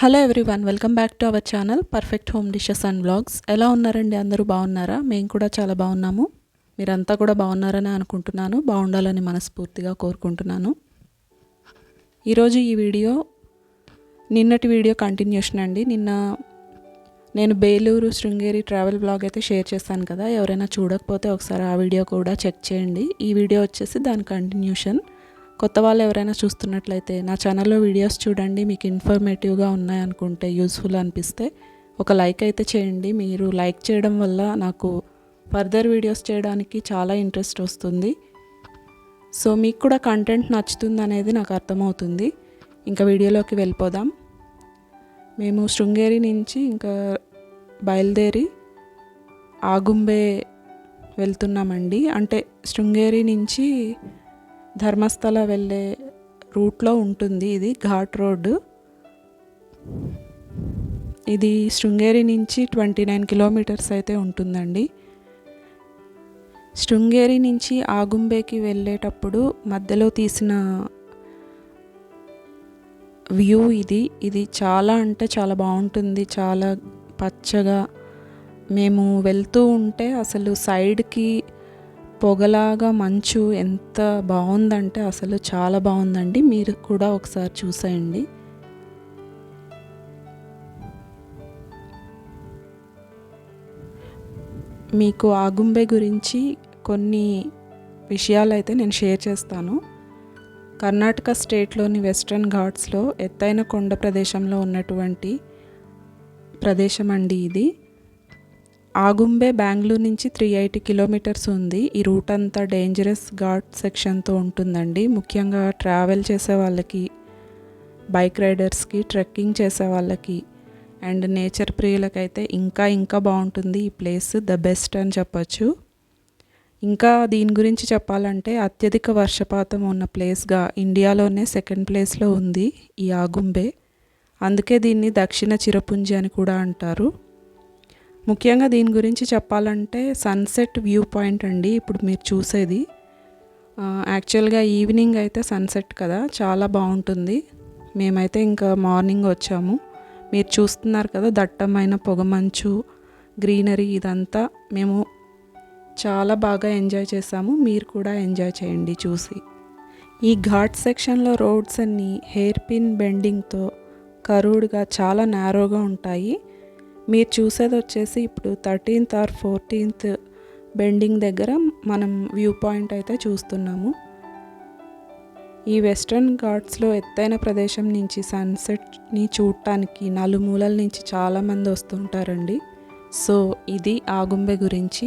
Hello everyone welcome back to our channel perfect home dishes and blogs ఎలా ఉన్నారండి? అందరూ బాగున్నారా? మేము కూడా చాలా బాగున్నాము. మీరంతా కూడా బాగున్నారని అనుకుంటున్నాను. బాగుండాలని మనస్ఫూర్తిగా కోరుకుంటున్నాను. ఈరోజు ఈ వీడియో నిన్నటి వీడియో కంటిన్యూషన్ అండి. నిన్న నేను బేలూరు శృంగేరి ట్రావెల్ బ్లాగ్ అయితే షేర్ చేశాను కదా. ఎవరైనా చూడకపోతే ఒకసారి ఆ వీడియో కూడా చెక్ చేయండి. ఈ వీడియో వచ్చేసి దాని కంటిన్యూషన్ కొత్త వాళ్ళు ఎవరైనా చూస్తున్నట్లయితే నా ఛానల్లో వీడియోస్ చూడండి మీకు ఇన్ఫర్మేటివ్గా ఉన్నాయనుకుంటే యూస్ఫుల్ అనిపిస్తే ఒక లైక్ అయితే చేయండి. మీరు లైక్ చేయడం వల్ల నాకు ఫర్దర్ వీడియోస్ చేయడానికి చాలా ఇంట్రెస్ట్ వస్తుంది. సో మీకు కూడా కంటెంట్ నచ్చుతుంది అనేది నాకు అర్థమవుతుంది. ఇంకా వీడియోలోకి వెళ్ళిపోదాం. మేము శృంగేరి నుంచి ఇంకా బయలుదేరి ఆగుంబే వెళ్తున్నామండి. అంటే శృంగేరి నుంచి ధర్మస్థల వెళ్ళే రూట్లో ఉంటుంది ఇది ఘాట్ రోడ్డు. ఇది శృంగేరి నుంచి ట్వంటీ నైన్ కిలోమీటర్స్ అయితే ఉంటుందండి. శృంగేరి నుంచి ఆగుంబేకి వెళ్ళేటప్పుడు మధ్యలో తీసిన వ్యూ ఇది. ఇది చాలా అంటే చాలా బాగుంటుంది చాలా పచ్చగా. మేము వెళ్తూ ఉంటే అసలు సైడ్కి పొగలాగా మంచు ఎంత బాగుందంటే అసలు చాలా బాగుందండి. మీరు కూడా ఒకసారి చూసేయండి. మీకు ఆగుంబే గురించి కొన్ని విషయాలు అయితే నేను షేర్ చేస్తాను. కర్ణాటక స్టేట్లోని వెస్ట్రన్ ఘాట్స్లో ఎత్తైన కొండ ప్రదేశంలో ఉన్నటువంటి ప్రదేశం అండి ఇది. ఆగుంబే బెంగళూరు నుంచి త్రీ ఎయిటీ కిలోమీటర్స్ ఉంది. ఈ రూట్ అంతా డేంజరస్ ఘాట్ సెక్షన్తో ఉంటుందండి. ముఖ్యంగా ట్రావెల్ చేసే వాళ్ళకి బైక్ రైడర్స్కి ట్రెక్కింగ్ చేసే వాళ్ళకి అండ్ నేచర్ ప్రియులకైతే ఇంకా ఇంకా బాగుంటుంది ఈ ప్లేస్ ద బెస్ట్ అని చెప్పచ్చు. ఇంకా దీని గురించి చెప్పాలంటే అత్యధిక వర్షపాతం ఉన్న ప్లేస్గా ఇండియాలోనే సెకండ్ ప్లేస్లో ఉంది ఈ ఆగుంబే. అందుకే దీన్ని దక్షిణ చిరపుంజి అని కూడా అంటారు. ముఖ్యంగా దీని గురించి చెప్పాలంటే సన్సెట్ వ్యూ పాయింట్ అండి ఇప్పుడు మీరు చూసేది. యాక్చువల్గా ఈవినింగ్ అయితే సన్సెట్ కదా చాలా బాగుంటుంది. మేమైతే ఇంకా మార్నింగ్ వచ్చాము. మీరు చూస్తున్నారు కదా దట్టమైన పొగమంచు గ్రీనరీ ఇదంతా మేము చాలా బాగా ఎంజాయ్ చేసాము. మీరు కూడా ఎంజాయ్ చేయండి చూసి. ఈ ఘాట్ సెక్షన్లో రోడ్స్ అన్నీ హెయిర్ పిన్ బెండింగ్తో కరువుడుగా చాలా నేరోగా ఉంటాయి. మీరు చూసేది వచ్చేసి ఇప్పుడు థర్టీన్త్ ఆర్ ఫోర్టీన్త్ బెండింగ్ దగ్గర మనం వ్యూ పాయింట్ అయితే చూస్తున్నాము. ఈ వెస్ట్రన్ ఘాట్స్లో ఎత్తైన ప్రదేశం నుంచి సన్సెట్ని చూడటానికి నలుమూలల నుంచి చాలామంది వస్తుంటారండి. సో ఇది ఆగుంబె గురించి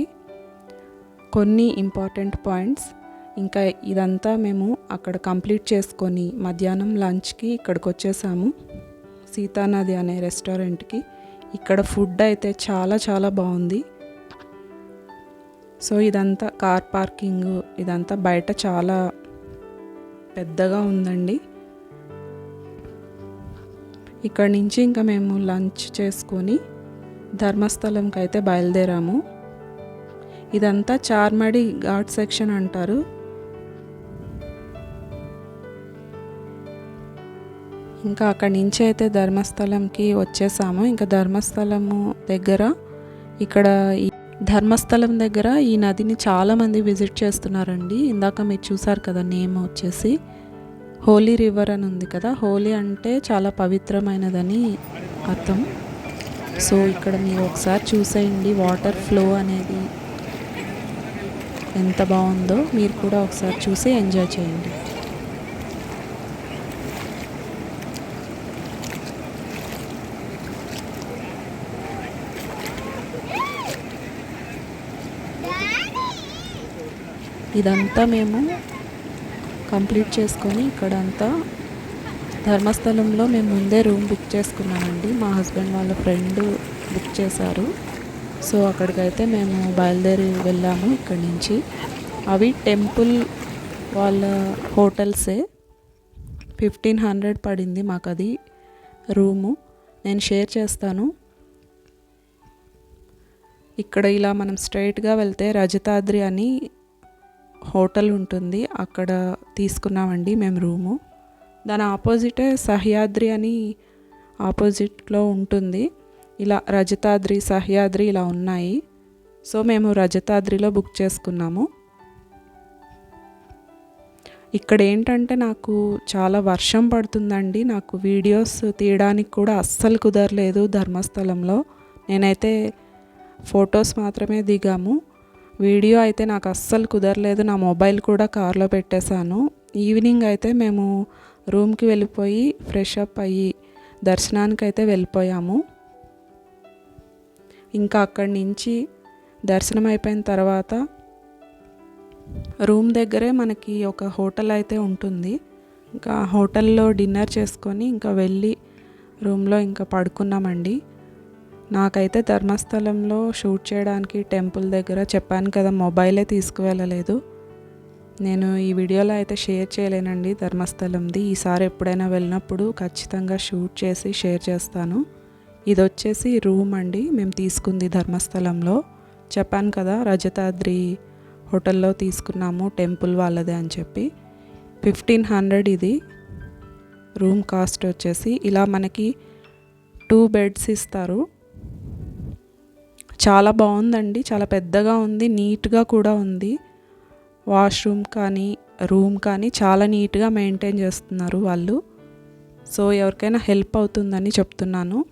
కొన్ని ఇంపార్టెంట్ పాయింట్స్. ఇంకా ఇదంతా మేము అక్కడ కంప్లీట్ చేసుకొని మధ్యాహ్నం లంచ్కి ఇక్కడికి వచ్చేసాము సీతానది అనే రెస్టారెంట్కి. ఇక్కడ ఫుడ్ అయితే చాలా చాలా బాగుంది. సో ఇదంతా కార్ పార్కింగ్ ఇదంతా బయట చాలా పెద్దగా ఉందండి. ఇక్కడ నుంచి ఇంకా మేము లంచ్ చేసుకొని ధర్మస్థలంకి అయితే బయలుదేరాము. ఇదంతా చార్మడి ఘాట్ సెక్షన్ అంటారు. ఇంకా అక్కడి నుంచి అయితే ధర్మస్థలంకి వచ్చేసాము. ఇంకా ధర్మస్థలము దగ్గర ఇక్కడ ఈ ధర్మస్థలం దగ్గర ఈ నదిని చాలామంది విజిట్ చేస్తున్నారండి. ఇందాక మీరు చూసారు కదా నేమ్ వచ్చేసి. హోలీ రివర్ అని ఉంది కదా. హోలీ అంటే చాలా పవిత్రమైనదని అర్థం. సో ఇక్కడ మీరు ఒకసారి చూసేయండి వాటర్ ఫ్లో అనేది ఎంత బాగుందో. మీరు కూడా ఒకసారి చూసి ఎంజాయ్ చేయండి. ఇదంతా మేము కంప్లీట్ చేసుకొని ఇక్కడంతా ధర్మస్థలంలో మేము ముందే రూమ్ బుక్ చేసుకున్నామండి. మా హస్బెండ్ వాళ్ళ ఫ్రెండ్ బుక్ చేశారు. సో అక్కడికైతే మేము బయలుదేరి వెళ్ళాము ఇక్కడి నుంచి. అవి టెంపుల్ వాళ్ళ హోటల్సే. ఫిఫ్టీన్ హండ్రెడ్ పడింది మాకు అది రూము. నేను షేర్ చేస్తాను. ఇక్కడ ఇలా మనం స్ట్రైట్గా వెళ్తే రజతాద్రి అని హోటల్ ఉంటుంది. అక్కడ తీసుకున్నామండి మేము రూము. దాని ఆపోజిటే సహ్యాద్రి అని ఆపోజిట్లో ఉంటుంది. ఇలా రజతాద్రి సహ్యాద్రి ఇలా ఉన్నాయి. సో మేము రజతాద్రిలో బుక్ చేసుకున్నాము. ఇక్కడ ఏంటంటే నాకు చాలా వర్షం పడుతుందండి. నాకు వీడియోస్ తీయడానికి కూడా అస్సలు కుదరలేదు ధర్మస్థలంలో. నేనైతే ఫొటోస్ మాత్రమే దిగాము. వీడియో అయితే నాకు అస్సలు కుదరలేదు. నా మొబైల్ కూడా కార్లో పెట్టేశాను. ఈవినింగ్ అయితే మేము రూమ్కి వెళ్ళిపోయి ఫ్రెష్ అప్ అయ్యి దర్శనానికి అయితే వెళ్ళిపోయాము. ఇంకా అక్కడి నుంచి దర్శనం అయిపోయిన తర్వాత రూమ్ దగ్గరే మనకి ఒక హోటల్ అయితే ఉంటుంది. ఇంకా హోటల్లో డిన్నర్ చేసుకొని ఇంకా వెళ్ళి రూమ్లో ఇంకా పడుకున్నామండి. నాకైతే ధర్మస్థలంలో షూట్ చేయడానికి టెంపుల్ దగ్గర చెప్పాను కదా మొబైలే తీసుకువెళ్ళలేదు. నేను ఈ వీడియోలో అయితే షేర్ చేయలేనండి ధర్మస్థలంది. ఈసారి ఎప్పుడైనా వెళ్ళినప్పుడు ఖచ్చితంగా షూట్ చేసి షేర్ చేస్తాను. ఇది వచ్చేసి రూమ్ అండి మేము తీసుకుంది ధర్మస్థలంలో. చెప్పాను కదా రజతాద్రి హోటల్లో తీసుకున్నాము టెంపుల్ వాళ్ళదే అని చెప్పి. ఫిఫ్టీన్ హండ్రెడ్ ఇది. రూమ్ కాస్ట్ వచ్చేసి ఇలా మనకి టూ బెడ్స్ ఇస్తారు. చాలా బాగుందండి. చాలా పెద్దగా ఉంది నీట్గా కూడా ఉంది. వాష్రూమ్ కానీ రూమ్ కానీ చాలా నీట్గా మెయింటైన్ చేస్తున్నారు వాళ్ళు. సో ఎవరికైనా హెల్ప్ అవుతుందని చెప్తున్నాను.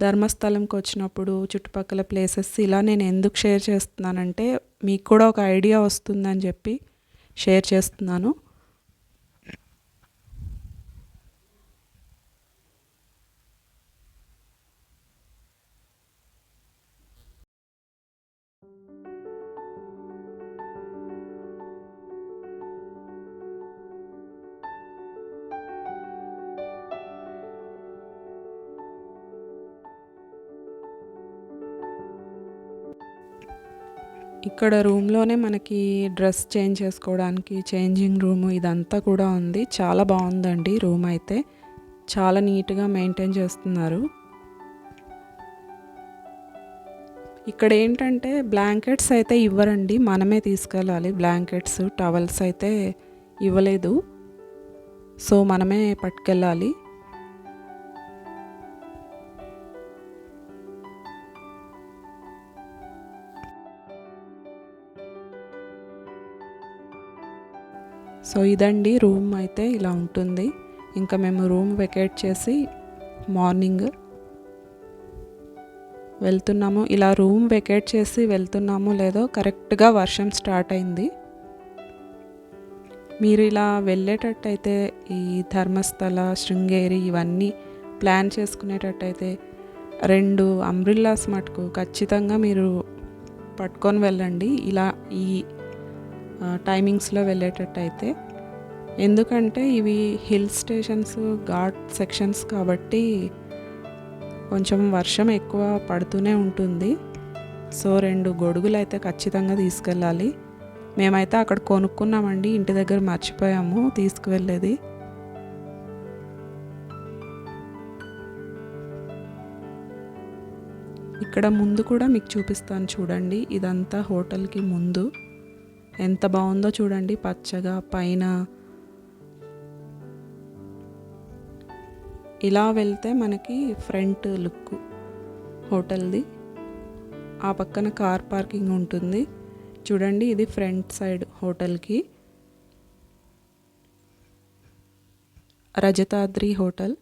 ధర్మస్థలంకి వచ్చినప్పుడు చుట్టుపక్కల ప్లేసెస్ ఇలా నేను ఎందుకు షేర్ చేస్తున్నానంటే మీకు కూడా ఒక ఐడియా వస్తుందని చెప్పి షేర్ చేస్తున్నాను. ఇక్కడ రూమ్లోనే మనకి డ్రెస్ చేంజ్ చేసుకోవడానికి చేంజింగ్ రూమ్ ఇదంతా కూడా ఉంది. చాలా బాగుందండి రూమ్ అయితే. చాలా నీట్గా మెయింటైన్ చేస్తున్నారు. ఇక్కడ ఏంటంటే బ్లాంకెట్స్ అయితే ఇవ్వరండి. మనమే తీసుకెళ్ళాలి. బ్లాంకెట్స్ టవల్స్ అయితే ఇవ్వలేదు. సో మనమే పట్టుకెళ్ళాలి. సో ఇదండి రూమ్ అయితే ఇలా ఉంటుంది. ఇంకా మేము రూమ్ వెకేట్ చేసి మార్నింగ్ వెళ్తున్నాము. ఇలా రూమ్ వెకేట్ చేసి వెళ్తున్నాము లేదో కరెక్ట్గా వర్షం స్టార్ట్ అయింది. మీరు ఇలా వెళ్ళేటట్టయితే ఈ ధర్మస్థల శృంగేరి ఇవన్నీ ప్లాన్ చేసుకునేటట్టయితే రెండు అంబ్రిల్లాస్ మటుకు ఖచ్చితంగా మీరు పట్టుకొని వెళ్ళండి. ఇలా ఈ టైమింగ్స్లో వెళ్ళేటట్టయితే. ఎందుకంటే ఇవి హిల్ స్టేషన్స్ ఘాట్ సెక్షన్స్ కాబట్టి కొంచెం వర్షం ఎక్కువ పడుతూనే ఉంటుంది. సో రెండు గొడుగులు అయితే ఖచ్చితంగా తీసుకెళ్ళాలి. మేమైతే అక్కడ కొనుక్కున్నామండి ఇంటి దగ్గర మర్చిపోయాము తీసుకువెళ్ళేది. ఇక్కడ ముందు కూడా మీకు చూపిస్తాను చూడండి ఇదంతా హోటల్కి ముందు. ఎంత బాగుందో చూడండి పచ్చగా పైన. ఇలా వెళ్తే మనకి ఫ్రంట్ లుక్ హోటల్ది. ఆ పక్కన కార్ పార్కింగ్ ఉంటుంది. చూడండి ఇది ఫ్రంట్ సైడ్ హోటల్కి. రజతాద్రి హోటల్.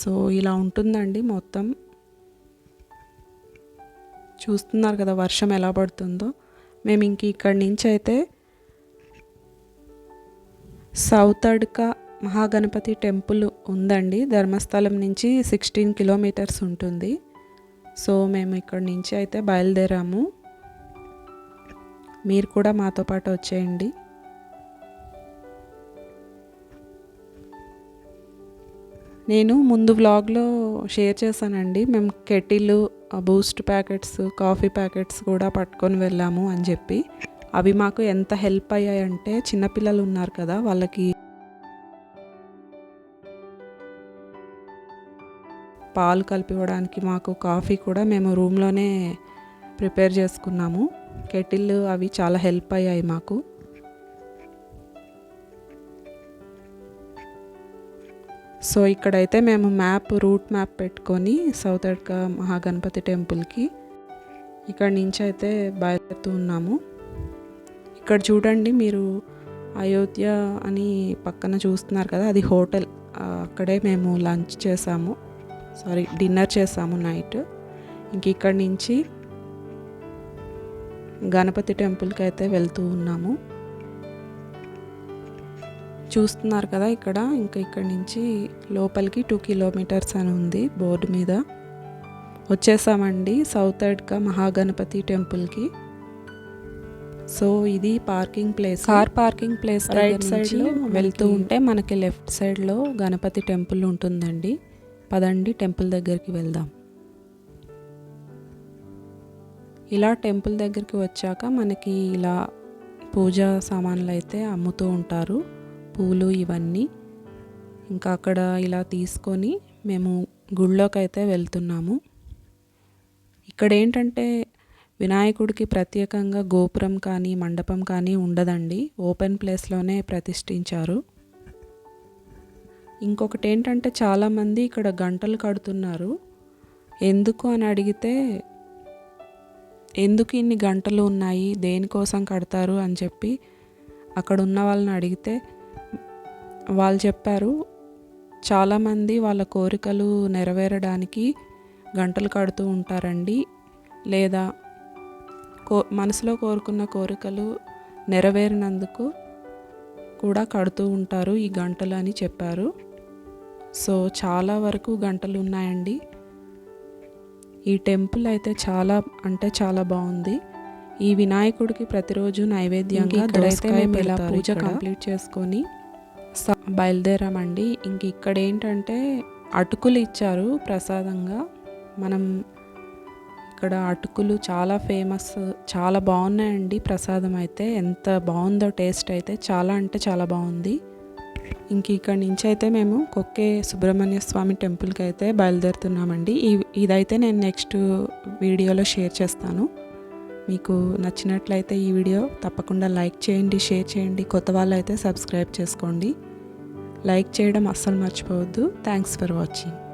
సో ఇలా ఉంటుందండి మొత్తం. చూస్తున్నారు కదా వర్షం ఎలా పడుతుందో. మేము ఇంక ఇక్కడి నుంచి అయితే సౌత్ అడ్క మహాగణపతి టెంపుల్ ఉందండి. ధర్మస్థలం నుంచి సిక్స్టీన్ కిలోమీటర్స్ ఉంటుంది. సో మేము ఇక్కడి నుంచి అయితే బయలుదేరాము. మీరు కూడా మాతో పాటు వచ్చేయండి. నేను ముందు వ్లాగ్లో షేర్ చేశానండి. మేము kettle Boost packets coffee packets కూడా పట్టుకొని వెళ్ళాము అని చెప్పి. అవి మాకు ఎంత హెల్ప్ అయ్యాయంటే చిన్నపిల్లలు ఉన్నారు కదా వాళ్ళకి పాలు కలిపివ్వడానికి మాకు కాఫీ కూడా మేము రూమ్లోనే ప్రిపేర్ చేసుకున్నాము. కెటిల్ అవి చాలా హెల్ప్ అయ్యాయి మాకు. సో ఇక్కడైతే మేము మ్యాప్ రూట్ మ్యాప్ పెట్టుకొని సౌత్ అడ్క మహాగణపతి టెంపుల్కి ఇక్కడ నుంచి అయితే బయలుదేరుతూ ఉన్నాము. ఇక్కడ చూడండి మీరు అయోధ్య అని పక్కన చూస్తున్నారు కదా అది హోటల్. అక్కడే మేము లంచ్ చేసాము. సారీ డిన్నర్ చేసాము నైట్. ఇంక ఇక్కడి నుంచి గణపతి టెంపుల్కి అయితే వెళ్తూ ఉన్నాము. చూస్తున్నారు కదా ఇక్కడ. ఇంకా ఇక్కడ నుంచి లోపలికి టూ కిలోమీటర్స్ అని ఉంది బోర్డు మీద. వచ్చేసామండి సౌత్ అడ్క మహాగణపతి టెంపుల్కి. సో ఇది parking place. Car parking place right సైడ్లో వెళ్తూ ఉంటే మనకి లెఫ్ట్ సైడ్లో గణపతి టెంపుల్ ఉంటుందండి. పదండి టెంపుల్ దగ్గరికి వెళ్దాం. ఇలా టెంపుల్ దగ్గరికి వచ్చాక మనకి ఇలా పూజా సామాన్లు అయితే అమ్ముతూ ఉంటారు. పూలు ఇవన్నీ ఇంకా అక్కడ ఇలా తీసుకొని మేము గుళ్ళోకి అయితే వెళ్తున్నాము. ఇక్కడ ఏంటంటే వినాయకుడికి ప్రత్యేకంగా గోపురం కానీ మండపం కానీ ఉండదండి. ఓపెన్ ప్లేస్లోనే ప్రతిష్ఠించారు. ఇంకొకటి ఏంటంటే చాలామంది ఇక్కడ గంటలు కడుతున్నారు. ఎందుకు అని అడిగితే ఎందుకు ఇన్ని గంటలు ఉన్నాయి? దేనికోసం కడతారు? అని చెప్పి అక్కడ ఉన్న వాళ్ళని అడిగితే వాళ్ళు చెప్పారు చాలామంది వాళ్ళ కోరికలు నెరవేరడానికి గంటలు కడుతూ ఉంటారండి. లేదా కో మనసులో కోరుకున్న కోరికలు నెరవేరినందుకు కూడా కడుతూ ఉంటారు ఈ గంటలు అని చెప్పారు. సో చాలా వరకు గంటలు ఉన్నాయండి. ఈ టెంపుల్ అయితే చాలా అంటే చాలా బాగుంది. ఈ వినాయకుడికి ప్రతిరోజు నైవేద్యంగా ఇక్కడైతే మేము ఇలా. పూజ కంప్లీట్ చేసుకొని బయలుదేరామండి. ఇంక ఇక్కడ ఏంటంటే అటుకులు ఇచ్చారు ప్రసాదంగా. మనం ఇక్కడ అటుకులు చాలా ఫేమస్ చాలా బాగున్నాయండి ప్రసాదం అయితే. ఎంత బాగుందో టేస్ట్ అయితే చాలా అంటే చాలా బాగుంది. ఇంక ఇక్కడ నుంచి అయితే మేము కొక్కే సుబ్రహ్మణ్య స్వామి టెంపుల్కి అయితే బయలుదేరుతున్నామండి ఇదైతే నేను నెక్స్ట్ వీడియోలో షేర్ చేస్తాను. మీకు నచ్చినట్లయితే ఈ వీడియో తప్పకుండా లైక్ చేయండి షేర్ చేయండి. కొత్త వాళ్ళు అయితే సబ్స్క్రైబ్ చేసుకోండి. లైక్ చేయడం అస్సలు మర్చిపోవద్దు. Thanks for watching